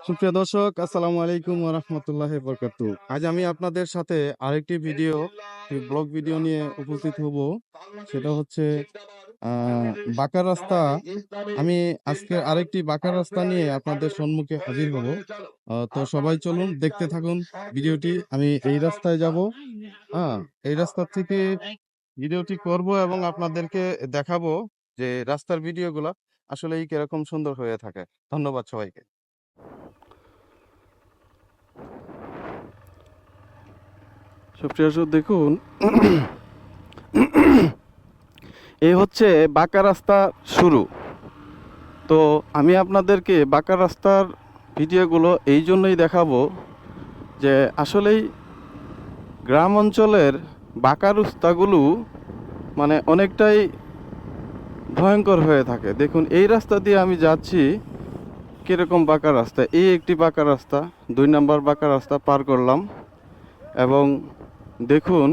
সুপ্রিয় দর্শক, আসসালামু আলাইকুম রহমতুল্লাহ বরকাতু আজ আমি আপনাদের সাথে আরেকটি ভিডিও, ব্লগ ভিডিও নিয়ে উপস্থিত হব। সেটা হচ্ছে বাঁকা রাস্তা। আমি আজকে আরেকটি বাঁকা রাস্তা নিয়ে আপনাদের সম্মুখে হাজির হব। তো সবাই চলুন দেখতে থাকুন ভিডিওটি। আমি এই রাস্তায় যাব। হ্যাঁ এই রাস্তা থেকে ভিডিওটি করব এবং আপনাদেরকে দেখাবো যে রাস্তার ভিডিওগুলা আসলে কীরকম সুন্দর হয়ে থাকে। ধন্যবাদ সবাইকে। সুপ্রিয় দেখুন। এই হচ্ছে বাঁকা রাস্তা শুরু। তো আমি আপনাদেরকে বাঁকা রাস্তার ভিডিওগুলো এই জন্যই দেখাবো যে আসলেই গ্রাম অঞ্চলের বাঁকা রাস্তাগুলো মানে অনেকটাই ভয়ঙ্কর হয়ে থাকে। দেখুন, এই রাস্তা দিয়ে আমি যাচ্ছি কীরকম বাঁকা রাস্তা? এই একটি বাঁকা রাস্তা, দুই নাম্বার বাঁকা রাস্তা পার করলাম এবং দেখুন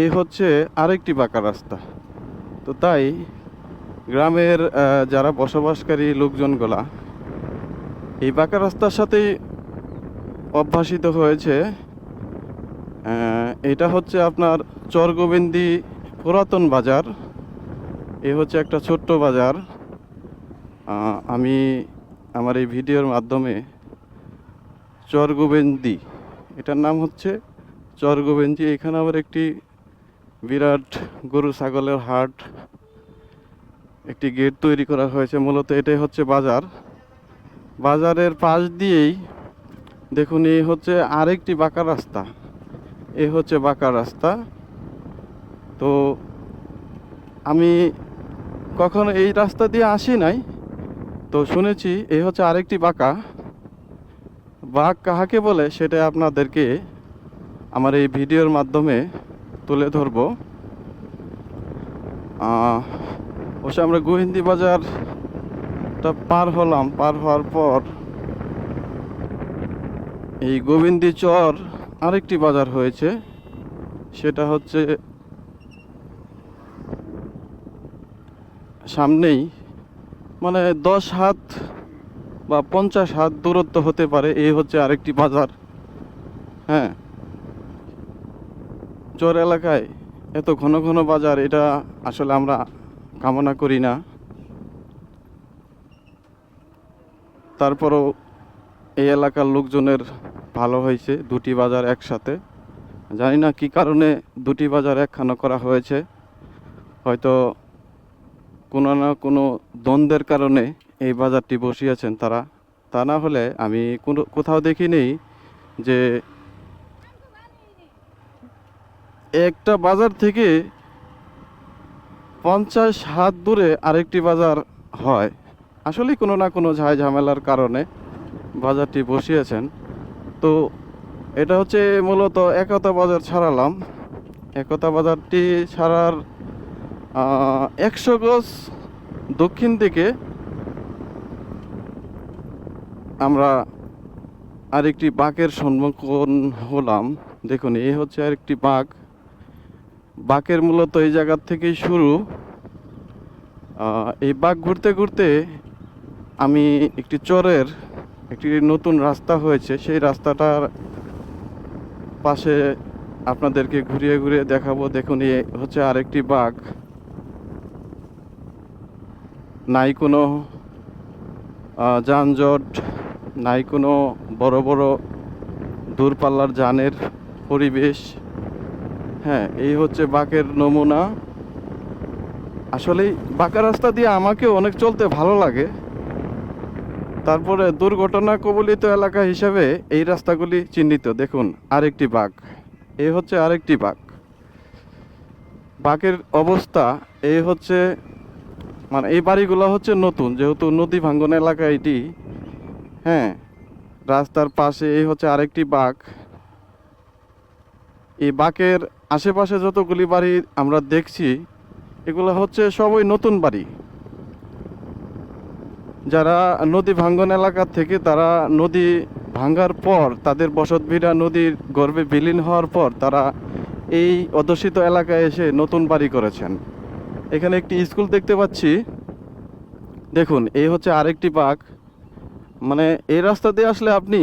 এই হচ্ছে আরেকটি বাঁকা রাস্তা। তো তাই গ্রামের যারা বসবাসকারী লোকজনগুলা, এই বাঁকা রাস্তার সাথেই অভ্যাসিত হয়েছে। এটা হচ্ছে আপনার চরগোবিন্দি পুরাতন বাজার। এ হচ্ছে একটা ছোট্ট বাজার। আমি আমার এই ভিডিওর মাধ্যমে চরগোবিন্দি, এটার নাম হচ্ছে চরগোবিন্দি, এখানে আবার একটি বিরাট গরু ছাগলের হাট, একটি গেট তৈরি করা হয়েছে। মূলত এটাই হচ্ছে বাজার। বাজারের পাশ দিয়েই দেখুন, এই হচ্ছে আরেকটি বাঁকা রাস্তা। এ হচ্ছে বাঁকা রাস্তা। তো আমি কখনো এই রাস্তা দিয়ে আসি নাই, তো শুনেছি এই হচ্ছে আরেকটি বাঁকা। বাঘ কাহাকে বলে সেটা আপনাদেরকে আমার এই ভিডিওর মাধ্যমে তুলে ধরবো। অবশ্য আমরা গোহিন্দি বাজারটা পার হলাম, পার হওয়ার পর এই গোবিন্দি চর আরেকটি বাজার হয়েছে, সেটা হচ্ছে সামনেই মানে দশ হাত বা পঞ্চাশ হাত দূরত্ব হতে পারে, এই হচ্ছে আরেকটি বাজার। হ্যাঁ। চর এলাকায় এত ঘন ঘন বাজার, এটা আসলে আমরা কামনা করি না। তারপরও এই এলাকার লোকজনের ভালো হয়েছে, দুটি বাজার একসাথে। জানি না কি কারণে দুটি বাজার একখানা করা হয়েছে। হয়তো কোনো না কোনো দ্বন্দ্বের কারণে এই বাজারটি বসিয়েছেন তারা। তা না হলে আমি কোনো কোথাও দেখিনি যে একটা বাজার থেকে পঞ্চাশ হাত দূরে আরেকটি বাজার হয়। আসলে কোনো না কোনো ঝাই ঝামেলার কারণে বাজারটি বসিয়েছেন। তো এটা হচ্ছে মূলত একতা বাজার ছাড়ালাম। একতা বাজারটি ছাড়ার একশো গজ দক্ষিণ দিকে আমরা আরেকটি বাঘের সম্মুখীন হলাম। দেখুন এই হচ্ছে আরেকটি বাঘ। বাঘের মূলত এই জায়গার থেকেই শুরু। এই বাঘ ঘুরতে ঘুরতে আমি একটি চরের একটি নতুন রাস্তা হয়েছে। সেই রাস্তাটার পাশে আপনাদেরকে ঘুরিয়ে ঘুরিয়ে দেখাবো। দেখুন, এ হচ্ছে আরেকটি বাঘ। নাই কোনো যানজট, নাই কোনো বড় বড় দূরপাল্লার যানের পরিবেশ। হ্যাঁ এই হচ্ছে বাঁকের নমুনা। আসলেই বাঁকা রাস্তা দিয়ে আমাকে অনেক চলতে ভালো লাগে। তারপরে দুর্ঘটনা কবলিত এলাকা হিসাবে এই রাস্তাগুলি চিহ্নিত। দেখুন, আরেকটি বাঘ এই হচ্ছে আরেকটি বাঘ বাঘের অবস্থা এই হচ্ছে মানে এই বাড়িগুলো হচ্ছে নতুন, যেহেতু নদী ভাঙ্গন এলাকা এটি। হ্যাঁ রাস্তার পাশে এই হচ্ছে আরেকটি বাঘ এই বাঘের আশেপাশে যতগুলি বাড়ি আমরা দেখছি, এগুলো হচ্ছে সবই নতুন বাড়ি। যারা নদী ভাঙ্গন এলাকা থেকে তারা নদী ভাঙ্গার পর, তাদের বসতভিটা নদীর গর্ভে বিলীন হওয়ার পর তারা এই অধ্যুষিত এলাকায় এসে নতুন বাড়ি করেছেন। এখানে একটি স্কুল দেখতে পাচ্ছি। দেখুন, এই হচ্ছে আরেকটি বাঘ। মানে এই রাস্তা দিয়ে আসলে আপনি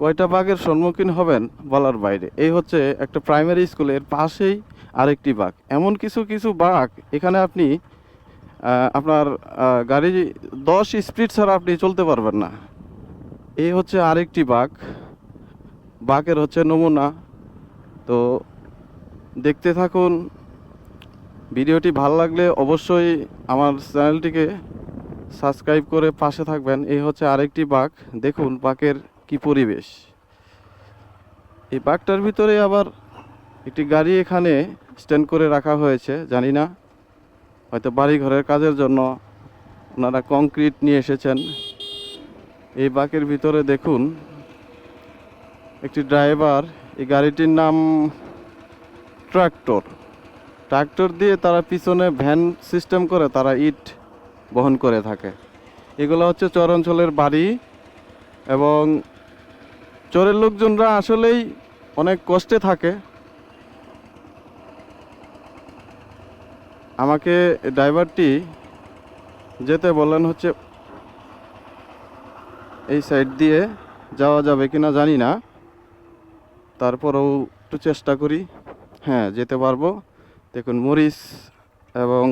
কয়টা বাঘের সম্মুখীন হবেন বলার বাইরে। এই হচ্ছে একটা প্রাইমারি স্কুলের পাশেই আরেকটি বাঘ। এমন কিছু কিছু বাঘ এখানে আপনি আপনার গাড়ি দশ স্পিড ছাড়া আপনি চলতে পারবেন না। এই হচ্ছে আরেকটি বাঘ। বাঘের হচ্ছে নমুনা। তো দেখতে থাকুন। ভিডিওটি ভালো লাগলে অবশ্যই আমার চ্যানেলটিকে সাবস্ক্রাইব করে পাশে থাকবেন। এই হচ্ছে আরেকটি বাঘ। দেখুন বাঘের কি পরিবেশ? এই বাঘটার ভিতরে আবার একটি গাড়ি এখানে স্ট্যান্ড করে রাখা হয়েছে, জানি না। হয়তো বাড়ি ঘরের কাজের জন্য ওনারা কংক্রিট নিয়ে এসেছেন। এই বাঘের ভিতরে দেখুন, একটি ড্রাইভার এই গাড়িটির নাম ট্রাক্টর ট্রাক্টর দিয়ে তারা পিছনে ভ্যান সিস্টেম করে তারা ইট বহন করে থাকে। এগুলো হচ্ছে চরাঞ্চলের বাড়ি এবং চরের লোকজনরা আসলেই অনেক কষ্টে থাকে। আমাকে ড্রাইভারটি যেতে বললেন হচ্ছে, এই সাইড দিয়ে যাওয়া যাবে কিনা জানি না। তারপরেও একটু চেষ্টা করি। হ্যাঁ যেতে পারব। দেখুন, মরিচ এবং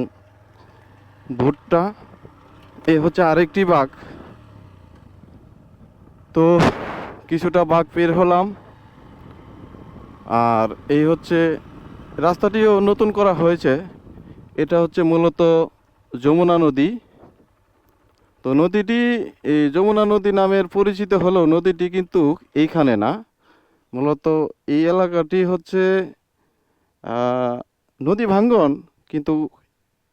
ভুট্টা এই হচ্ছে আরেকটি বাঘ। তো কিছুটা বাঘ বের হলাম। আর এই হচ্ছে রাস্তাটিও নতুন করা হয়েছে। এটা হচ্ছে মূলত যমুনা নদী। তো নদীটি, এই যমুনা নদী নামের পরিচিত হলেও নদীটি কিন্তু এইখানে না। মূলত এই এলাকাটি হচ্ছে নদী ভাঙ্গন, কিন্তু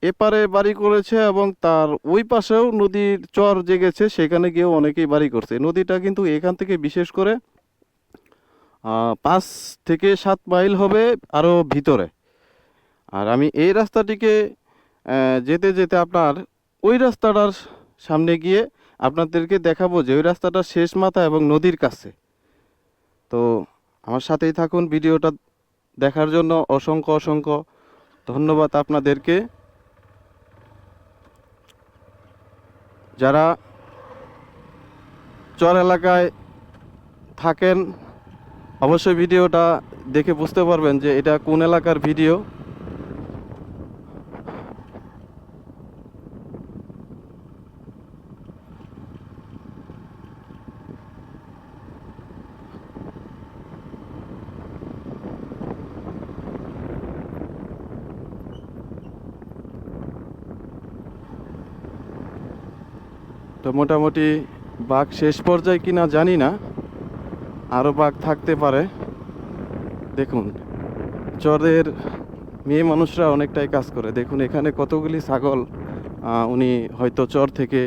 এপারে বাড়ি করেছে এবং তার ওই পাশেও নদীর চর জেগেছে, সেখানে গিয়েও অনেকেই বাড়ি করছে। নদীটা কিন্তু এখান থেকে বিশেষ করে পাঁচ থেকে সাত মাইল হবে আরও ভিতরে। আর আমি এই রাস্তাটিকে যেতে যেতে আপনার ওই রাস্তাটার সামনে গিয়ে আপনাদেরকে দেখাবো যে ওই রাস্তাটা শেষ মাথা এবং নদীর কাছে। তো আমার সাথেই থাকুন, ভিডিওটা দেখার জন্য অসংখ্য অসংখ্য ধন্যবাদ আপনাদেরকে। যারা চর এলাকায় থাকেন অবশ্যই ভিডিওটা দেখে বুঝতে পারবেন যে এটা কোন এলাকার ভিডিও। মোটামুটি বাঘ শেষ পর্যায়ে কিনা জানি না, আরও বাঘ থাকতে পারে। দেখুন, চরের মেয়ে মানুষরা অনেকটাই কাজ করে। দেখুন, এখানে কতগুলি ছাগল উনি হয়তো চর থেকে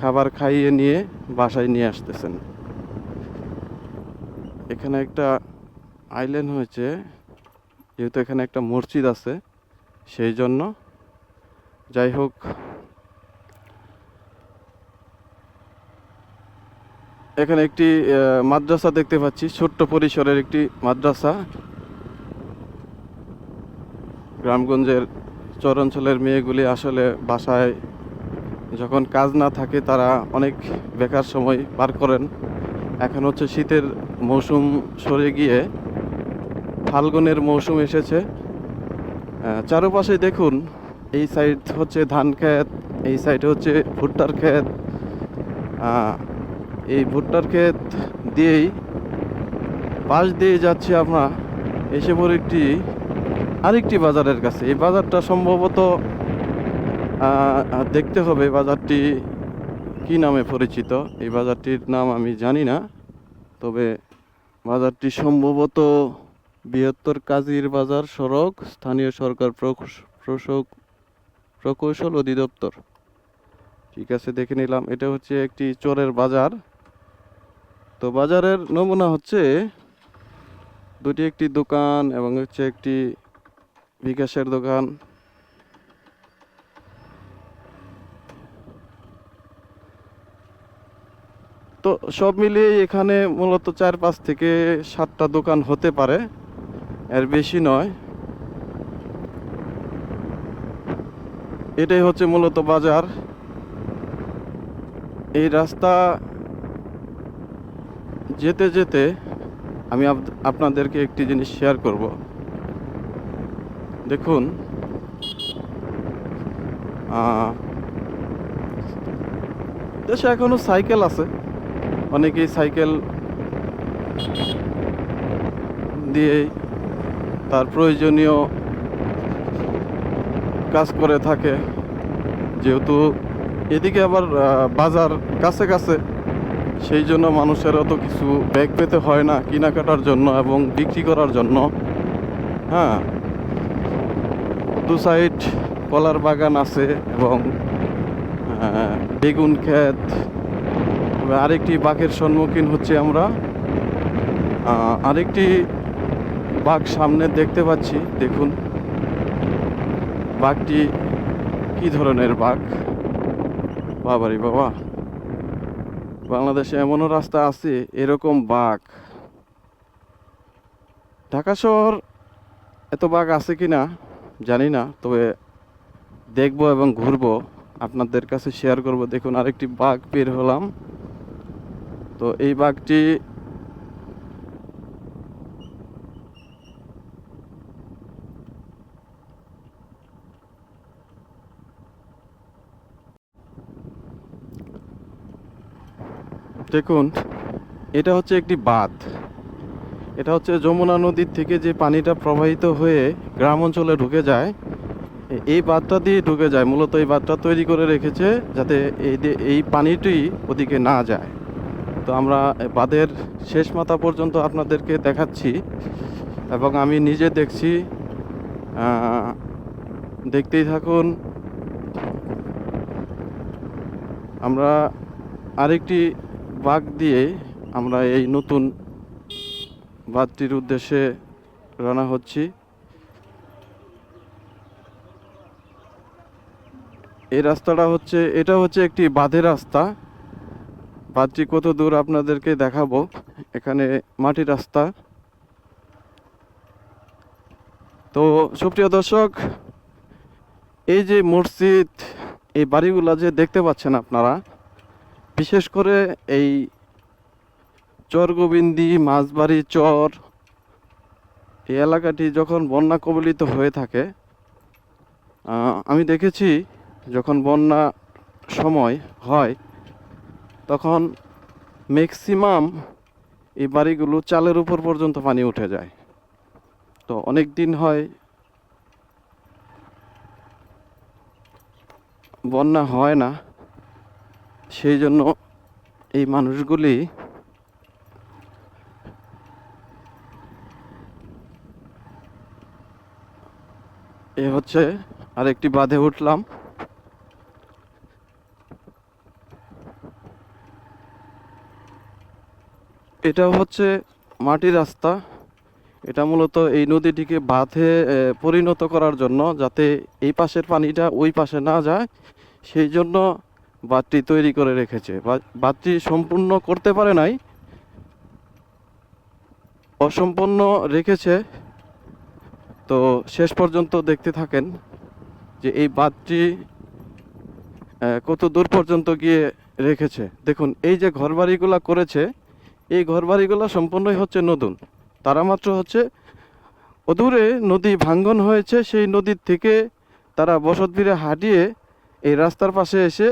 খাবার খাইয়ে নিয়ে বাসায় নিয়ে আসতেছেন। এখানে একটা আইল্যান্ড হয়েছে, যেহেতু এখানে একটা মসজিদ আছে, সেই জন্য। যাই হোক এখানে একটি মাদ্রাসা দেখতে পাচ্ছি, ছোট্ট পরিসরের একটি মাদ্রাসা। গ্রামগঞ্জের চরাঞ্চলের মেয়েগুলি আসলে বাসায় যখন কাজ না থাকে তারা অনেক বেকার সময় পার করেন। এখন হচ্ছে শীতের মৌসুম সরে গিয়ে ফাল্গুনের মৌসুম এসেছে। চারপাশে দেখুন, এই সাইড হচ্ছে ধান ক্ষেত, এই সাইডে হচ্ছে ভুট্টার ক্ষেত। এই ভুট্টার ক্ষেত দিয়েই, পাশ দিয়ে যাচ্ছি আমরা এসে পড়ে একটি, আরেকটি বাজারের কাছে। এই বাজারটা সম্ভবত দেখতে হবে বাজারটি কি নামে পরিচিত। এই বাজারটির নাম আমি জানি না, তবে বাজারটি সম্ভবত বৃহত্তর কাজীর বাজার সড়ক, স্থানীয় সরকার প্রশক প্রকৌশল অধিদপ্তর। ঠিক আছে, দেখে নিলাম। এটা হচ্ছে একটি চোরের বাজার। তো বাজারের নমুনা হচ্ছে দুটি একটি দোকান এবং হচ্ছে একটি বিকাশের দোকান। তো সব মিলিয়ে এখানে মূলত চার পাঁচ থেকে সাতটা দোকান হতে পারে, এর বেশি নয়। এটাই হচ্ছে মূলত বাজার। এই রাস্তা যেতে যেতে আমি আপ- আপনাদেরকে একটি জিনিস শেয়ার করব। দেখুন দেশে এখনও সাইকেল আছে। অনেকেই সাইকেল দিয়ে তার প্রয়োজনীয় কাজ করে থাকে। যেহেতু এদিকে আবার বাজার কাছে কাছে সেই জন্য মানুষের অত কিছু ব্যাগ পেতে হয় না কেনাকাটার জন্য এবং বিক্রি করার জন্য। হ্যাঁ। দু সাইড কলার বাগান আছে এবং বেগুন ক্ষেত, আরেকটি বাঘের সম্মুখীন হচ্ছে আমরা। আরেকটি বাঘ সামনে দেখতে পাচ্ছি, দেখুন। বাঘটি কি ধরনের বাঘ? বাবারি বাবা। বাংলাদেশে এমনও রাস্তা আছে, এরকম বাঘ। ঢাকা শহর এত বাঘ আছে কি না জানি না, তবে দেখব এবং ঘুরব। আপনাদের কাছে শেয়ার করব। দেখুন, আরেকটি বাঘ বের হলাম। তো এই বাঘটি দেখুন, এটা হচ্ছে একটি বাঁধ। এটা হচ্ছে যমুনা নদীর থেকে যে পানিটা প্রবাহিত হয়ে গ্রাম অঞ্চলে ঢুকে যায়, এই বাঁধটা দিয়ে ঢুকে যায়, মূলত এই বাঁধটা তৈরি করে রেখেছে যাতে এই এই পানিটি ওদিকে না যায়। তো আমরা বাঁধের শেষ মাথা পর্যন্ত আপনাদেরকে দেখাচ্ছি এবং আমি নিজে দেখছি দেখতেই থাকুন। আমরা আরেকটি বাঘ দিয়ে আমরা এই নতুন বাঁধটির উদ্দেশ্যে রানা হচ্ছি। এই রাস্তাটা হচ্ছে, এটা হচ্ছে একটি বাঁধের রাস্তা। বাঁধটি কত দূর আপনাদেরকে দেখাবো। এখানে মাটির রাস্তা। তো সুপ্রিয় দর্শক, এই যে মসজিদ, এই বাড়িগুলা যে দেখতে পাচ্ছেন আপনারা বিশেষ করে এই চরগোবিন্দি মাছবাড়ি চর এই এলাকাটি যখন বন্যা কবলিত হয়ে থাকে আমি দেখেছি যখন বন্যা সময় হয়, তখন ম্যাক্সিমাম এই বাড়িগুলো চালের উপর পর্যন্ত পানি উঠে যায়। তো অনেক দিন হয় বন্যা হয় না। সেই জন্য এই মানুষগুলি এ হচ্ছে আরেকটি বাঁধে উঠলাম। এটা হচ্ছে মাটির রাস্তা। এটা মূলত এই নদীটিকে বাঁধে পরিণত করার জন্য যাতে এই পাশের পানিটা ওই পাশে না যায়। সেই জন্য বাঁধটি তৈরি করে রেখেছে। বাঁধটি সম্পূর্ণ করতে পারে নাই, অসম্পূর্ণ রেখেছে। তো শেষ পর্যন্ত দেখতে থাকেন যে এই বাঁধটি কত দূর পর্যন্ত গিয়ে রেখেছে। দেখুন, এই যে ঘরবাড়িগুলো করেছে, এই ঘরবাড়িগুলো সম্পূর্ণই হচ্ছে নতুন। তারা মাত্র হচ্ছে অদূরে নদী ভাঙ্গন হয়েছে, সেই নদীর থেকে তারা বসত ভিড়ে হাঁটিয়ে এই রাস্তার পাশে এসে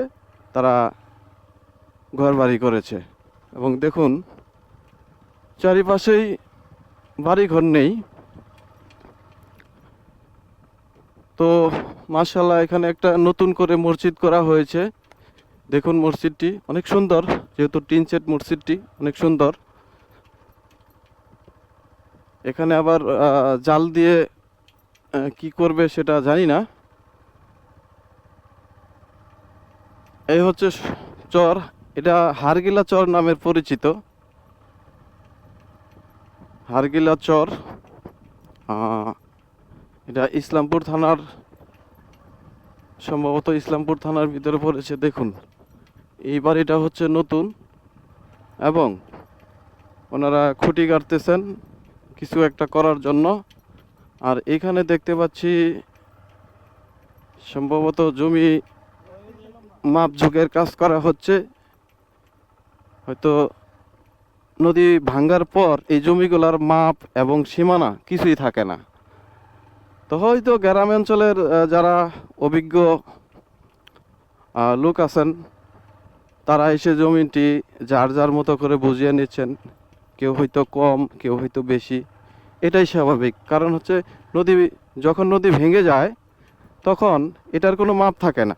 তারা ঘরবাড়ি করেছে। এবং দেখুন, চারিপাশেই বাড়ি ঘর নেই। তো মার্শাল্লাহ এখানে একটা নতুন করে মসজিদ করা হয়েছে। দেখুন মসজিদটি, অনেক সুন্দর। যেহেতু টিন সেট মসজিদটি, অনেক সুন্দর। এখানে আবার জাল দিয়ে কি করবে সেটা জানি না। এই হচ্ছে চর। এটা হারগিলা চর নামের পরিচিত। হারগিলা চর। এটা ইসলামপুর থানার, সম্ভবত ইসলামপুর থানার ভিতরে পড়েছে, দেখুন। এই বাড়িটা হচ্ছে নতুন এবং ওনারা খুঁটি গাড়তেছেন কিছু একটা করার জন্য। আর এখানে দেখতে পাচ্ছি সম্ভবত জমি মাপ ঝুঁকের কাজ করা হচ্ছে। হয়তো নদী ভাঙ্গার পর এই জমিগুলোর মাপ এবং সীমানা কিছুই থাকে না। তো হয়তো গ্রামাঞ্চলের যারা অভিজ্ঞ লোক আছেন, তারা এসে জমিটি যার যার মতো করে বুঝিয়ে নিচ্ছেন। কেউ হয়তো কম, কেউ হয়তো বেশি। এটাই স্বাভাবিক। কারণ হচ্ছে নদী, যখন নদী ভেঙে যায়, তখন এটার কোনো মাপ থাকে না।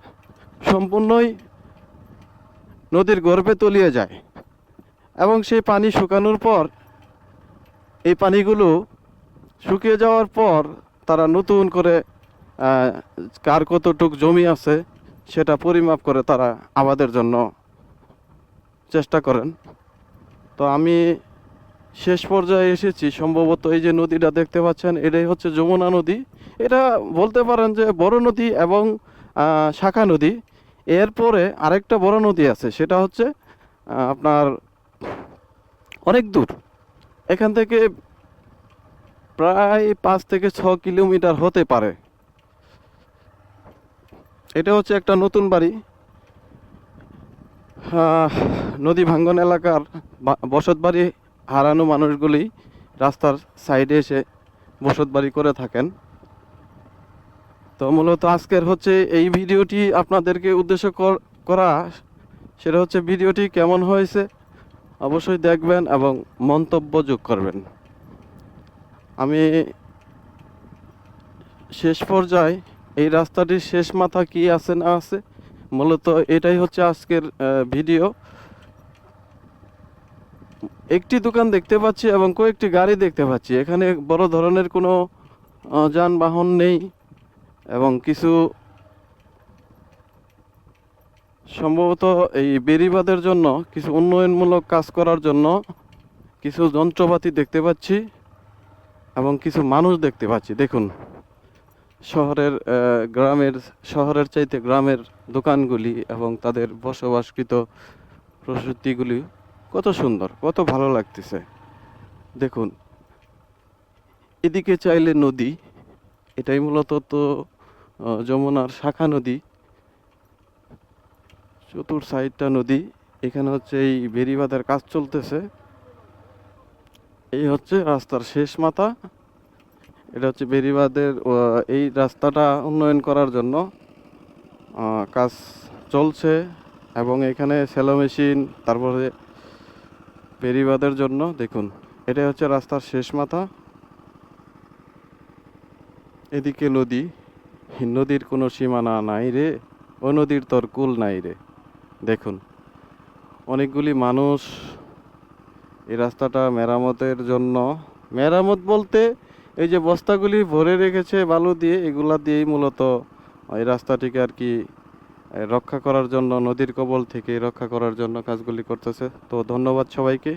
সম্পূর্ণই নদীর গর্ভে তলিয়ে যায় এবং সেই পানি শুকানোর পর এই পানিগুলো শুকিয়ে যাওয়ার পর তারা নতুন করে কার কতটুক জমি আছে সেটা পরিমাপ করে তারা আমাদের জন্য চেষ্টা করেন। তো আমি শেষ পর্যায়ে এসেছি। সম্ভবত এই যে নদীটা দেখতে পাচ্ছেন, এটাই হচ্ছে যমুনা নদী। এটা বলতে পারেন যে বড় নদী এবং শাখা নদী। এরপরে আরেকটা বড় নদী আছে, সেটা হচ্ছে আপনার অনেক দূর। এখান থেকে প্রায় পাঁচ থেকে ছ কিলোমিটার হতে পারে। এটা হচ্ছে একটা নতুন বাড়ি। নদী ভাঙ্গন এলাকার বসত বাড়ি হারানো মানুষগুলি রাস্তার সাইডে এসে বসত বাড়ি করে থাকেন। তো মূলত আজকের হচ্ছে এই ভিডিওটি আপনাদেরকে উদ্দেশ্য কর- সেটা হচ্ছে ভিডিওটি কেমন হয়েছে, অবশ্যই দেখবেন এবং মন্তব্য যোগ করবেন। আমি শেষ পর্যায়ে এই রাস্তাটির শেষ মাথা কি আছে না আছে, মূলত এটাই হচ্ছে আজকের ভিডিও। একটি দোকান দেখতে পাচ্ছি এবং কয়েকটি গাড়ি দেখতে পাচ্ছি। এখানে বড় ধরনের কোনো যানবাহন নেই। এবং কিছু সম্ভবত এই বেরিবাদের জন্য কিছু উন্নয়নমূলক কাজ করার জন্য কিছু যন্ত্রপাতি দেখতে পাচ্ছি এবং কিছু মানুষ দেখতে পাচ্ছি। দেখুন, শহরের গ্রামের, শহরের চাইতে গ্রামের দোকানগুলি এবং তাদের বসবাসকৃত প্রসূতিগুলি কত সুন্দর, কত ভালো লাগতেছে। দেখুন, এদিকে চাইলে নদী, এটাই মূলত তো যমুনার শাখা নদী চতুর সাইডটা নদী এখানে হচ্ছে এই বেরিবাদের কাজ চলতেছে। এই হচ্ছে রাস্তার শেষ মাথা। এটা হচ্ছে বেরিবাদের আহ, এই রাস্তাটা উন্নয়ন করার জন্য কাজ চলছে এবং এখানে সেলো মেশিন তারপরে বেরিবাদের জন্য দেখুন এটা হচ্ছে রাস্তার শেষ মাথা। এদিকে নদী। নদীর কোনো সীমানা নাই রে, ও নদীর তোর কুল নাই রে। দেখুন, অনেকগুলি মানুষ এই রাস্তাটা মেরামতের জন্য, মেরামত বলতে এই যে বস্তাগুলি ভরে রেখেছে বালু দিয়ে, এগুলা দিয়েই মূলত এই রাস্তাটিকে আর কি রক্ষা করার জন্য, নদীর কবল থেকে রক্ষা করার জন্য কাজগুলি করতেছে। তো ধন্যবাদ সবাইকে